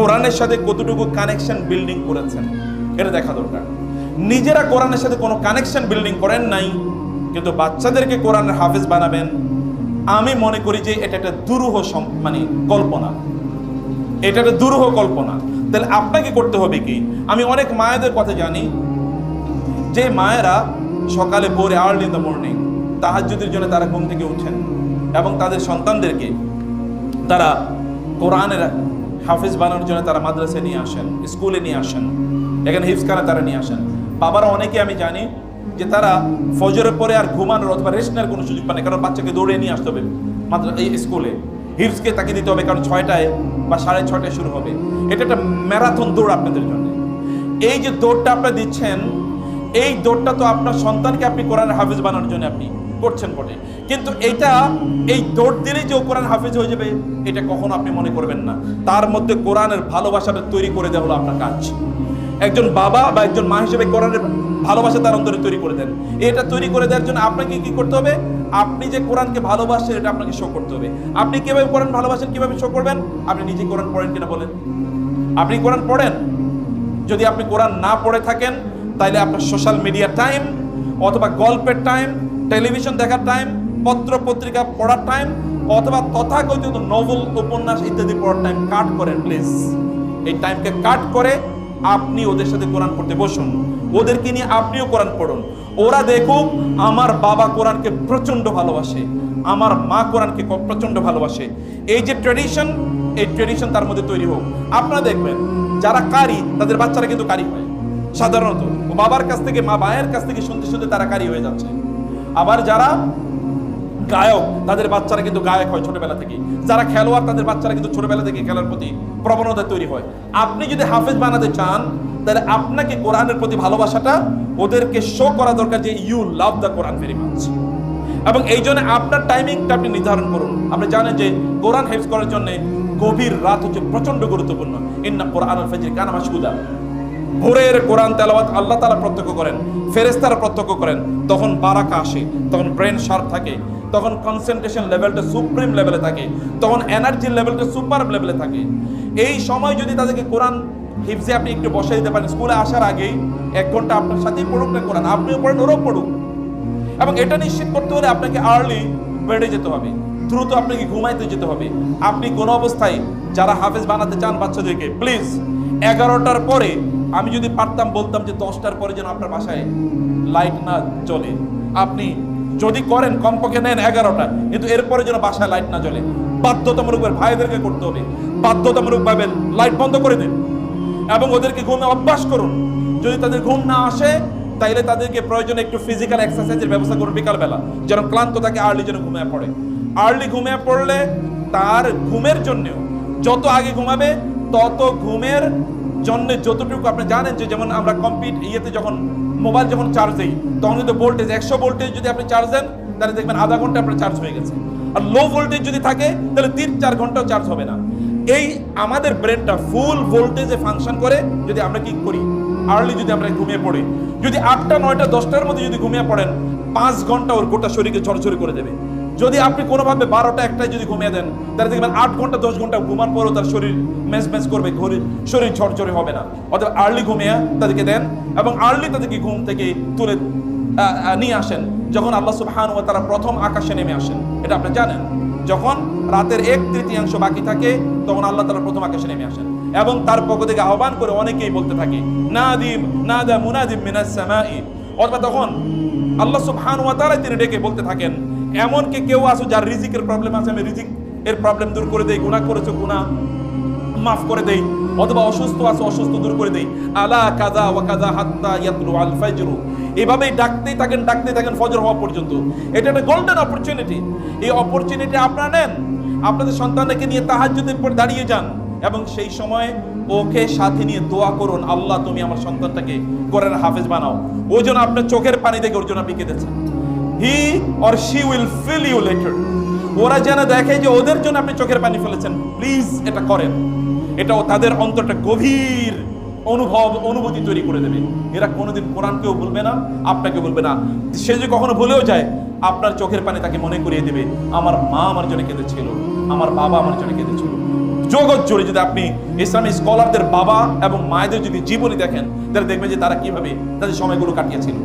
কোরআনের সাথে কতটুকু কানেকশন বিল্ডিং করেছেন? এটা দেখা দরকার। নিজেরা কোরআনের সাথে কোনো কানেকশন বিল্ডিং করেন নাই, কিন্তু বাচ্চাদেরকে কোরআনের হাফেজ বানাবেন। আমি মনে করি যে এটা একটা দুরূহ মানে কল্পনা। এটা একটা দুরূহ কল্পনা। তাহলে আপনাকে করতে হবে কি? আমি অনেক মায়েদের কথা জানি। যে মায়েরা সকালে ভোরে আর্লি ইন দ্য মর্নিং তাহাজ্জুদের জন্য তারা ঘুম থেকে উঠেন এবং তাদের সন্তানদেরকে তারা কোরআনের হাফিজ বানানোর জন্য তারা মাদ্রাসায় নিয়ে আসেন, স্কুলে নিয়ে আসেন, এখানে হিফসখানা তারা নিয়ে আসেন। বাবারা অনেকে আমি জানি যে তারা ফজরের পরে আর ঘুমানোর অথবা রেস্ট নেওয়ার কোনো সুযোগ পায় কারণ বাচ্চাকে দৌড়ে নিয়ে আসতে হবে মাত্র এই স্কুলে। হিফসকে তাকে দিতে হবে, কারণ ছয়টায় বা সাড়ে ছয়টায় শুরু হবে। এটা একটা ম্যারাথন দৌড় আপনাদের জন্য। এই যে দৌড়টা আপনারা দিচ্ছেন, এই দৌড়টা তো আপনার সন্তানকে আপনি কোরআনের হাফিজ বানানোর জন্য আপনি করছেন বটে। কিন্তু এটা এই দৌড় দিলেই যে কোরআন হাফিজ হয়ে যাবে, এটা কখনো আপনি মনে করবেন না। তার মধ্যে কোরআনের ভালোবাসাটা তৈরি করে দেওয়া হলো আপনার কাজ। একজন বাবা বা একজন মা হিসেবে কোরআনের ভালোবাসা তার অন্তরে তৈরি করে দেন। এটা তৈরি করে দেওয়ার জন্য আপনাকে কি করতে হবে? আপনি যে কোরআনকে ভালোবাসেন এটা আপনাকে শো করতে হবে। আপনি কীভাবে কোরআন ভালোবাসেন, কীভাবে শো করবেন? আপনি নিজে কোরআন পড়েন কিনা বলেন। আপনি কোরআন পড়েন? যদি আপনি কোরআন না পড়ে থাকেন, তাইলে আপনার সোশ্যাল মিডিয়া টাইম অথবা গল্পের টাইম টেলিভিশন দেখার টাইম পত্র পত্রিকা পড়ার টাইম অথবা তথাকথিত নভেল উপন্যাস ইত্যাদি পড়ার টাইম কাট করেন প্লিজ এই টাইমকে কাট করে আপনি ওদের সাথে কোরআন পড়তে বসুন। ওদেরকে নিয়ে আপনিও কোরআন পড়ুন। ওরা দেখুক আমার বাবা কোরআনকে প্রচণ্ড ভালোবাসে। আমার মা কোরআনকে প্রচণ্ড ভালোবাসে। এই যে ট্রেডিশন এই ট্রেডিশন তার মধ্যে তৈরি হোক। আপনারা দেখবেন, যারা কারি, তাদের বাচ্চারা কিন্তু কারি হয়। সাধারণত বাবার কাছ থেকে মা মায়ের কাছ থেকে শুনতে শুনতে তারা কারি হয়ে যাচ্ছে। আবার যারা গায়ক, তাদের বাচ্চারা কিন্তু গায়ক হয় ছোটবেলা থেকে। যারা খেলোয়াড়, তাদের বাচ্চারা কিন্তু ছোটবেলা থেকে খেলার প্রতি প্রবণতা তৈরি হয়। আপনি যদি হাফেজ বানাতে চান, তাহলে আপনাকে কোরআনের প্রতি ভালোবাসাটা ওদেরকে শো করা দরকার যে you love the Quran very much এবং এই জন্য আপনার টাইমিংটা আপনি নির্ধারণ করুন। আপনি জানেন যে কোরআন হেফজ করার জন্য গভীর রাত হচ্ছে প্রচণ্ড গুরুত্বপূর্ণ। ইন্না কোরআন ফজর কানা মাসুদা ভোরের কোরআন তেলাওয়াত আল্লাহ তালা প্রত্যক্ষ করেন ফেরেস্তারা প্রত্যক্ষ করেন, তখন বারাকা আসে, তখন ব্রেন শার্প থাকে, তখন কনসেন্ট্রেশন লেভেলটা সুপ্রিম লেভেলে থাকে, তখন এনার্জি লেভেলটা সুপার লেভেলে থাকে। এই সময় যদি তাদেরকে কোরআন হিফজে আপনি একটু বসে দিতে পারেন, স্কুলে আসার আগেই এক ঘণ্টা আপনার সাথেই পড়ুক না কোরআন, আপনিও পড়েন, ওরাও পড়ুক। এবং এটা নিশ্চিত করতে হলে আপনাকে আর্লি বেড়ে যেতে হবে, দ্রুত আপনাকে ঘুমাইতে যেতে হবে। আপনি কোনো অবস্থায় যারা হাফেজ বানাতে চান বাচ্চাদেরকে প্লিজ এগারোটার পরে আমি যদি পারতাম বলতাম যে দশটার পরে যেন আপনার বাসায় লাইট না চলে আপনি যদি করেন, কমপক্ষে নেন এগারোটা, কিন্তু এরপরে যেন বাসায় লাইট না জ্বলে। বাধ্যতামূলক ভাইদেরকে করতে হবে। বাধ্যতামূলক ভাবে লাইট বন্ধ করে দিন। এবং ওদেরকে ঘুমে অভ্যাস করুন। যদি তাদের ঘুম না আসে, তাইলে তাদেরকে প্রয়োজনে একটু ফিজিক্যাল এক্সারসাইজের ব্যবস্থা করুন বিকালবেলা, যেন ক্লান্ত থাকে আর্লি যেন ঘুমিয়ে পড়ে। আর্লি ঘুমিয়ে পড়লে তার ঘুমের জন্যেও যত আগে ঘুমাবে, তত ঘুমের জন্য যতটুকু আপনি জানেন যে যেমন আমরা কম্পিট ইয়েতে যখন মোবাইল যখন চার্জ দিই, তখন কিন্তু ভোল্টেজ একশো ভোল্টেজ যদি আপনি চার্জ দেন, তাহলে দেখবেন আধা ঘণ্টা আপনার চার্জ হয়ে গেছে। আর লো ভোল্টেজ যদি থাকে, তাহলে তিন চার ঘন্টাও চার্জ হবে না। এই আমাদের ব্রেনটা ফুল ভোল্টেজে ফাংশন করে, যদি আমরা কি করি? আর্লি যদি আমরা ঘুমিয়ে পড়ি। যদি আটটা, নয়টা, দশটার মধ্যে যদি ঘুমিয়ে পড়েন, পাঁচ ঘণ্টা ওর গোটা শরীরকে ঝরঝরে করে দেবে। যদি আপনি কোনোভাবে বারোটা একটায় যদি ঘুমিয়ে দেন, তাহলে দেখবেন আট ঘণ্টা, দশ ঘণ্টা ঘুমার পরও তার শরীর মেজ মেজ করবে শরীর ঝরঝরে হবে না। অথবা আর্লি ঘুমিয়ে তাদেরকে দেন এবং আর্লি তাদেরকে ঘুম থেকে তুলে নিয়ে আসেন। যখন আল্লাহ সুবহান ওয়া তারা প্রথম আকাশে নেমে আসেন, এটা আপনি জানেন। যখন রাতের এক তৃতীয়াংশ বাকি থাকে, তখন আল্লাহ তালা প্রথম আকাশে নেমে আসেন। এবং তার পক্ষ থেকে আহ্বান করে অনেকেই বলতে থাকে না দিম না দা মুনাদিম মিনাস সামাই। অথবা তখন আল্লাহ সুবহান ওয়া তাআলা তিনি ডেকে বলতে থাকেন এমন কি কেউ আছো যার রিজিকের প্রবলেম আছে, আমি রিজিক এর প্রবলেম দূর করে দেই, গুনাহ করেছ, গুনাহ মাফ করে দেই, অথবা অসুস্থ আছে, অসুস্থ দূর করে দেই। আলা কাজা ওয়া কাজা হাত্তা ইয়াতলু আল ফাজরু। এভাবেই ডাকতেই থাকেন ডাকতেই থাকেন ফজর হওয়া পর্যন্ত। এটা একটা গোল্ডেন অপরচুনিটি এই অপরচুনিটি আপনারা নেন। আপনাদের সন্তানকে নিয়ে তাহাজ্জুদের পর দাঁড়িয়ে যান। এবং সেই সময় ওকে সাথে নিয়ে দোয়া করুন, আল্লাহ, তুমি আমার সন্তানটাকে কোরআন হাফেজ বানাও। ওই জন্য আপনার চোখের পানি দেখে ওর জন্য আপনি কেঁদেছেন। He or she will feel you later ওরা যেন দেখে যে ওদের জন্য আপনি চোখের পানি ফেলেছেন প্লিজ এটা করেন। এটাও তাদের অন্তরটা গভীর অনুভব, অনুভূতি তৈরি করে দেবে। এরা কোনোদিন কোরআনকেও বলবে না, আপনাকে বলবে না। সে যে কখনো ভুলেও যায়, আপনার চোখের পানি তাকে মনে করিয়ে দেবে, আমার মা আমার জন্য কেঁদেছিল, আমার বাবা আমার জন্য কেঁদেছিল। জগৎ জুড়ে যদি আপনি ইসলামী স্কলারদের বাবা এবং মায়েদের যদি জীবনী দেখেন, তাহলে দেখবেন যে তারা কীভাবে তাদের সময়গুলো কাটিয়েছিল।